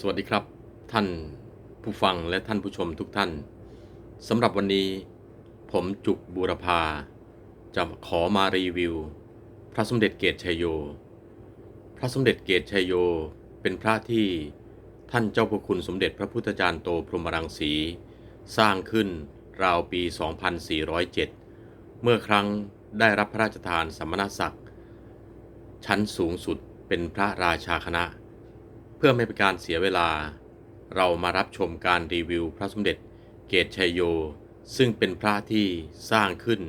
สวัสดีครับ ท่านผู้ฟังและท่านผู้ชมทุกท่านสำหรับวันนี้ ผมจุกบูรพา จะขอมารีวิว พระสมเด็จเกตชัยโย พระสมเด็จเกตชัยโย เป็นพระที่ท่านเจ้าพระคุณสมเด็จพระพุทธจารย์โตพรหมรังสี สร้างขึ้นราวปี 2407 เมื่อครั้งได้รับพระราชทานสมณศักดิ์ ชั้นสูงสุดเป็นพระราชาคณะ เพื่อไม่เป็นการเสียเวลา เรามารับชมการรีวิวพระสมเด็จเกตชัยโย ซึ่งเป็นพระที่สร้างขึ้น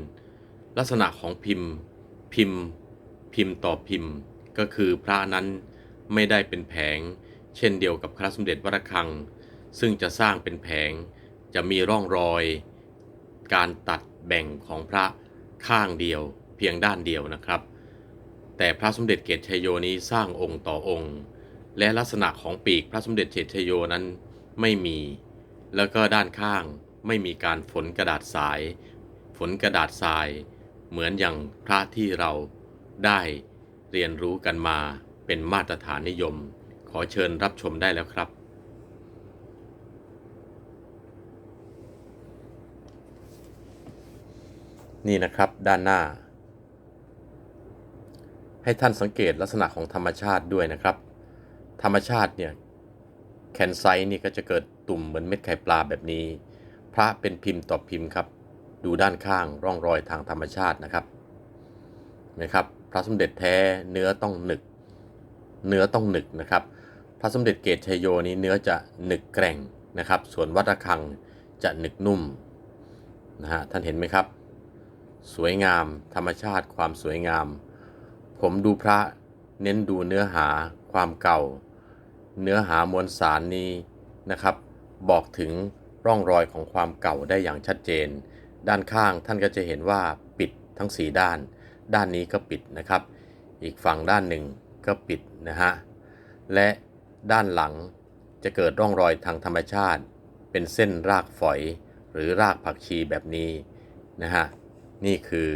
ลักษณะของพิมพ์ พิมพ์ พิมพ์ต่อพิมพ์ ก็คือพระนั้นไม่ได้เป็นแผง เช่นเดียวกับพระสมเด็จวรคัง ซึ่งจะสร้างเป็นแผง จะมีร่องรอย การตัดแบ่งของพระข้างเดียว เพียงด้านเดียวนะครับ แต่พระสมเด็จเกตชัยโยนี้สร้างองค์ต่อองค์ และลักษณะของปีกพระสมเด็จเกตชัยโยนั้นไม่มี แล้วก็ด้านข้างไม่มีการฝนกระดาษสาย ฝนกระดาษทราย เหมือนอย่างพระที่เราได้เรียนรู้กันมาเป็นมาตรฐานนิยม ขอเชิญรับชมได้แล้วครับนี่นะครับด้านหน้า ให้ท่านสังเกตลักษณะของธรรมชาติด้วยนะครับ ธรรมชาติเนี่ยแคนไซนี่ก็จะเกิดตุ่มเหมือนเม็ดไข่ปลาแบบนี้ พระเป็นพิมพ์ต่อพิมพ์ครับ ดูด้านข้างร่องรอยทางธรรมชาตินะครับนะครับ พระสมเด็จแท้เนื้อต้องหนึก เนื้อต้องหนึกนะครับ พระสมเด็จเกตชัยโยนี้เนื้อจะหนึกแกร่งนะครับ ส่วนวัดระฆังจะหนึกนุ่มนะฮะท่านเห็นไหมครับ สวยงามธรรมชาติความสวยงาม ผมดูพระเน้นดูเนื้อหาความเก่า เนื้อหามวลสารนี้นะครับ บอกถึงร่องรอยของความเก่าได้อย่างชัดเจน ด้านข้างท่านก็จะเห็นว่าปิดทั้ง 4 ด้าน ด้านนี้ก็ปิดนะครับ อีกฝั่งด้านหนึ่งก็ปิดนะฮะและด้านหลังจะเกิดร่องรอยทางธรรมชาติ เป็นเส้นรากฝอย หรือรากผักชีแบบนี้นะฮะนี่คือ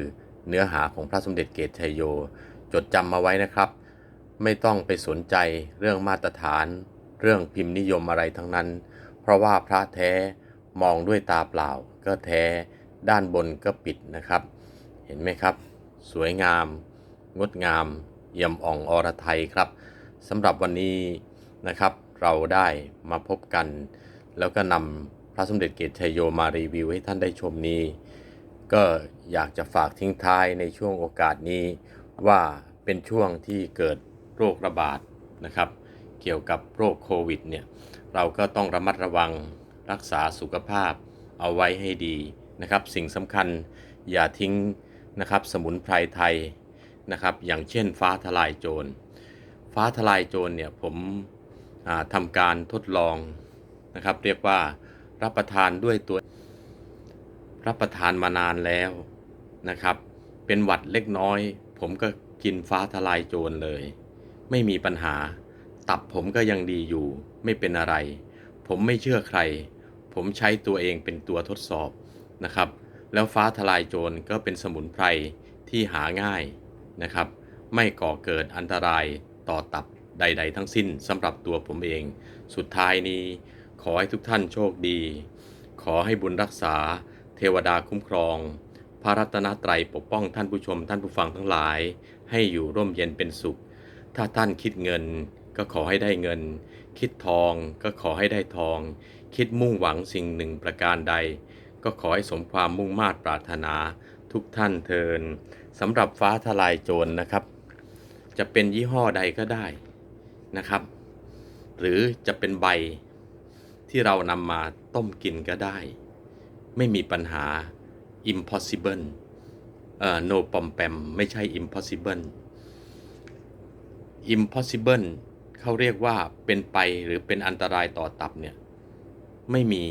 เนื้อหาของพระสมเด็จเกตชัยโย จดจำมาไว้นะครับ ไม่ต้องไปสนใจเรื่องมาตรฐาน เรื่องพิมพ์นิยมอะไรทั้งนั้น เพราะว่าพระแท้มองด้วยตาเปล่า ก็แท้ด้านบนก็ปิดนะครับ เห็นไหมครับ สวยงาม งดงามเยี่ยมอ่องอรไทยครับสำหรับวันนี้นะครับ เราได้มาพบกัน แล้วก็นำพระสมเด็จเกตชัยโยมารีวิวให้ท่านได้ชมนี้ ก็อยากจะฝากทิ้งท้ายในช่วงโอกาสนี้ว่าเป็นช่วงที่เกิด โรคระบาดนะครับ เกี่ยวกับโรคโควิดเนี่ยเราก็ต้องระมัดระวังรักษาสุขภาพเอาไว้ให้ดีนะครับ สิ่งสำคัญอย่าทิ้งนะครับสมุนไพรไทยนะครับอย่างเช่นฟ้าทลายโจร ฟ้าทลายโจรเนี่ยผมทำการทดลองนะครับ เรียกว่ารับประทานด้วยตัวรับประทานมานานแล้วนะครับ เป็นหวัดเล็กน้อย ผมก็กินฟ้าทลายโจรเลย ไม่มีปัญหา ตับผมก็ยังดีอยู่ ไม่เป็นอะไร ผมไม่เชื่อใคร ผมใช้ตัวเองเป็นตัวทดสอบนะครับ แล้วฟ้าทลายโจรก็เป็นสมุนไพรที่หาง่ายนะครับ ไม่ก่อเกิดอันตรายต่อตับใด ๆ ทั้งสิ้นสำหรับตัวผมเอง สุดท้ายนี้ ขอให้ทุกท่านโชคดี ขอให้บุญรักษา เทวดาคุ้มครอง พระรัตนตรัยปกป้องท่านผู้ชมท่านผู้ฟังทั้งหลาย ให้อยู่ร่มเย็นเป็นสุข ถ้าท่านคิดเงินก็ขอให้ได้เงิน คิดทองก็ขอให้ได้ทอง คิดมุ่งหวังสิ่งหนึ่งประการใด ก็ขอให้สมความมุ่งมา่ปรารถนาทุกท่านเทินสำหรับฟ้าทลายโจรนะครับ จะเป็นยี่ห้อใดก็ได้นะครับ หรือจะเป็นใบที่เรานำมาต้มกินก็ได้ ไม่มีปัญหา impossible เอ่อ no ปอมแปมไม่ใช่ impossible impossible เขาเรียกว่าเป็นไปหรือเป็นอันตรายต่อตับเนี่ยไม่มี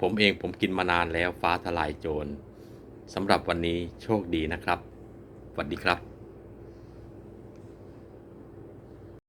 ผมเองผมกินมานานแล้วฟ้าทลายโจรสำหรับวันนี้โชคดีนะครับสวัสดีครับ